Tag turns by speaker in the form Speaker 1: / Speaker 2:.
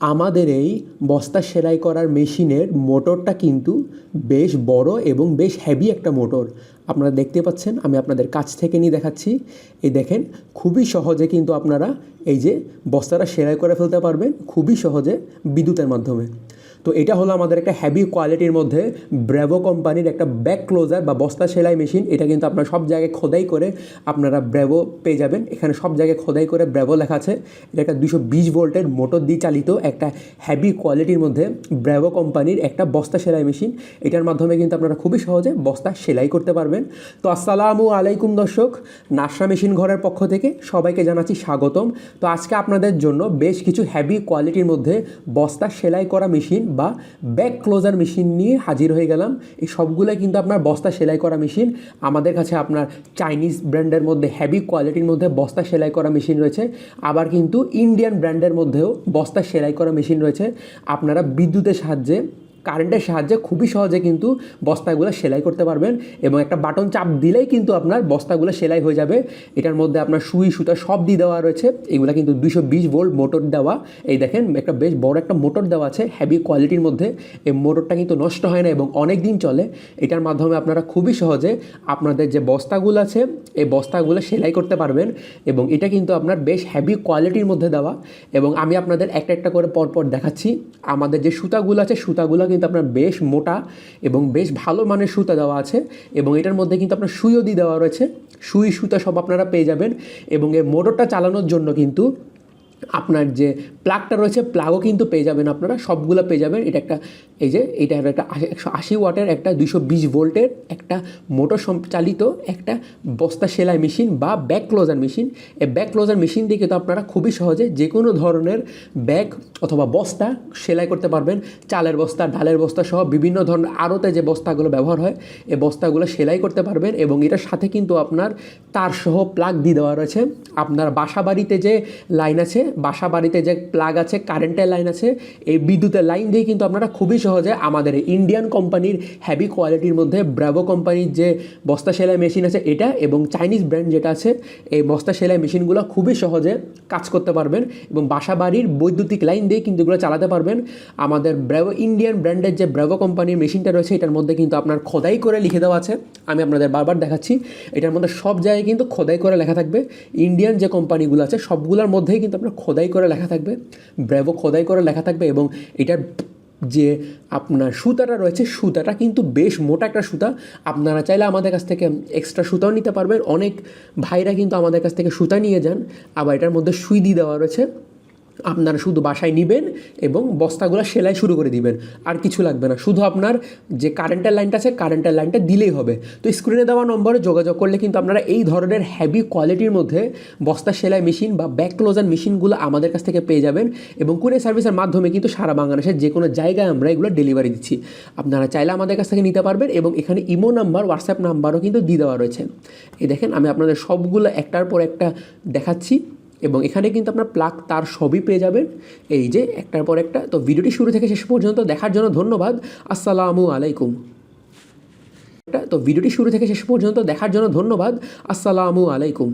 Speaker 1: আমাদের এই বস্তা সেলাই করার মেশিনের মোটরটা কিন্তু বেশ বড় এবং বেশ হেভি একটা মোটর। আপনারা দেখতে পাচ্ছেন, আমি আপনাদের কাছ থেকে নিয়ে দেখাচ্ছি। এই দেখেন, খুবই সহজে কিন্তু আপনারা এই যে বস্তাটা সেলাই করে ফেলতে পারবেন, খুবই সহজে বিদ্যুতের মাধ্যমে। তো এটা হলো আমাদের একটা হ্যাভি কোয়ালিটির মধ্যে ব্র্যাভো কোম্পানির একটা ব্যাক ক্লোজার বা বস্তা সেলাই মেশিন এটা কিন্তু আপনারা সব জায়গায় খোদাই করে আপনারা ব্র্যাভো পেয়ে যাবেন। এখানে সব জায়গায় খোদাই করে ব্র্যাভো লেখা আছে। এটা একটা দুশো বিশ ভোল্টের মোটর দিয়ে চালিত একটা হ্যাভি কোয়ালিটির মধ্যে ব্র্যাভো কোম্পানির একটা বস্তা সেলাই মেশিন এটার মাধ্যমে কিন্তু আপনারা খুবই সহজে বস্তা সেলাই করতে পারবেন। তো আসসালামু আলাইকুম দর্শক নাসরা মেশিন ঘরের পক্ষ থেকে সবাইকে জানাচ্ছি স্বাগতম। তো আজকে আপনাদের জন্য বেশ কিছু হ্যাভি কোয়ালিটির মধ্যে বস্তা সেলাই করা মেশিন বা ব্যাক ক্লোজার মেশিন নিয়ে হাজির হয়ে গেলাম। এই সবগুলো কিন্তু আপনার বস্তা সেলাই করা মেশিন আমাদের কাছে আপনার চাইনিজ ব্র্যান্ডের মধ্যে হ্যাভি কোয়ালিটির মধ্যে বস্তা সেলাই করা মেশিন রয়েছে। আবার কিন্তু ইন্ডিয়ান ব্র্যান্ডের মধ্যেও বস্তা সেলাই করা মেশিন রয়েছে। আপনারা বিদ্যুতের সাহায্যে কারেন্টের সাহায্যে খুবই সহজে কিন্তু বস্তাগুলো সেলাই করতে পারবেন এবং একটা বাটন চাপ দিলেই কিন্তু আপনার বস্তাগুলো সেলাই হয়ে যাবে। এটার মধ্যে আপনার সুই, সুতা সব দিয়ে দেওয়া রয়েছে। এগুলো কিন্তু দুশো বিশ ভোল্ট মোটর দেওয়া। এই দেখেন, একটা বেশ বড় একটা মোটর দেওয়া আছে হ্যাভি কোয়ালিটির মধ্যে। এই মোটরটা কিন্তু নষ্ট হয় না এবং অনেক দিন চলে। এটার মাধ্যমে আপনারা খুবই সহজে আপনাদের যে বস্তাগুলো আছে, এই বস্তাগুলো সেলাই করতে পারবেন এবং এটা কিন্তু আপনার বেশ হেভি কোয়ালিটির মধ্যে দেওয়া। এবং আমি আপনাদের একটা একটা করে পরপর দেখাচ্ছি। আমাদের যে সুতাগুলো আছে, সুতাগুলো কিন্তু আপনার বেশ মোটা এবং বেশ ভালো মানের সুতা দেওয়া আছে এবং এটার মধ্যে কিন্তু আপনার সুইও দিয়ে দেওয়া রয়েছে। সুই সুতা সব আপনারা পেয়ে যাবেন এবং এই মোটরটা চালানোর জন্য কিন্তু আপনার যে প্লাগটা রয়েছে প্লাগও কিন্তু পেয়ে যাবেন আপনারা, সবগুলো পেয়ে যাবেন। এটা একটা, এই যে, এটা একটা একশো আশি ওয়াটের একটা দুশো বিশ ভোল্টের একটা মোটর চালিত একটা বস্তা সেলাই মেশিন বা ব্যাক ক্লোজার মেশিন। এই ব্যাক ক্লোজার মেশিন দিয়ে কিন্তু আপনারা খুবই সহজে যে কোনো ধরনের ব্যাগ অথবা বস্তা সেলাই করতে পারবেন। চালের বস্তা, ডালের বস্তা সহ বিভিন্ন ধরনের আড়তে যে বস্তাগুলো ব্যবহার হয় এই বস্তাগুলো সেলাই করতে পারবেন এবং এটার সাথে কিন্তু আপনার তার সহ প্লাগ দিয়ে দেওয়া রয়েছে। আপনার বাসা বাড়িতে যে লাইন আছে বাসা বাড়িতে যে প্লাগ আছে কারেন্টের লাইন আছে, এই বিদ্যুতের লাইন দিয়ে কিন্তু আপনারা খুবই সহজে আমাদের ইন্ডিয়ান কোম্পানির হ্যাভি কোয়ালিটির মধ্যে ব্র্যাভো কোম্পানির যে বস্তা সেলাই মেশিন আছে এটা এবং চাইনিজ ব্র্যান্ড যেটা আছে, এই বস্তা সেলাই মেশিনগুলো খুবই সহজে কাজ করতে পারবেন এবং বাসা বাড়ির বৈদ্যুতিক লাইন দিয়ে কিন্তু এগুলো চালাতে পারবেন। আমাদের ব্র্যাভো ইন্ডিয়ান ব্র্যান্ডের যে ব্র্যাভো কোম্পানির মেশিনটা রয়েছে, এটার মধ্যে কিন্তু আপনার খোদাই করে লিখে দেওয়া আছে। আমি আপনাদের বারবার দেখাচ্ছি, এটার মধ্যে সব জায়গায় কিন্তু খোদাই করে লেখা থাকবে। ইন্ডিয়ান যে কোম্পানিগুলো আছে, সবগুলোর মধ্যেই কিন্তু আপনার খোদাই করে লেখা থাকবে, ব্র্যাভো খোদাই করে লেখা থাকবে এবং এটার যে আপনার সুতাটা রয়েছে, সুতাটা কিন্তু বেশ মোটা একটা সুতা। আপনারা চাইলে আমাদের কাছ থেকে এক্সট্রা সুতাও নিতে পারবেন। অনেক ভাইরা কিন্তু আমাদের কাছ থেকে সুতা নিয়ে যান। আবার এটার মধ্যে সুইদি দেওয়া রয়েছে। আপনারা শুধু বাসায় নেবেন এবং বস্তাগুলো সেলাই শুরু করে দিবেন। আর কিছু লাগবে না। শুধু আপনার যে কারেন্টের লাইনটা আছে কারেন্টের লাইনটা দিলেই হবে। তো স্ক্রিনে দেওয়া নম্বরে যোগাযোগ করলে কিন্তু আপনারা এই ধরনের হ্যাভি কোয়ালিটির মধ্যে বস্তা সেলাই মেশিন বা ব্যাক ক্লোজার মেশিনগুলো আমাদের কাছ থেকে পেয়ে যাবেন এবং কুরিয়ার সার্ভিসের মাধ্যমে কিন্তু সারা বাংলাদেশের যে কোনো জায়গায় আমরা এগুলো ডেলিভারি দিচ্ছি। আপনারা চাইলে আমাদের কাছ থেকে নিতে পারবেন এবং এখানে ইমো নাম্বার হোয়াটসঅ্যাপ নাম্বারও কিন্তু দিয়ে দেওয়া রয়েছে। এই দেখেন, আমি আপনাদের সবগুলো একটার পর একটা দেখাচ্ছি। এবং এখানে কিন্তু আপনার প্লাক তার সবই পেয়ে যাবেন। এই যে একটার পর একটা। তো ভিডিওটি শুরু থেকে শেষ পর্যন্ত দেখার জন্য ধন্যবাদ। আসসালামু আলাইকুম। তো ভিডিওটি শুরু থেকে শেষ পর্যন্ত দেখার জন্য ধন্যবাদ। আসসালামু আলাইকুম।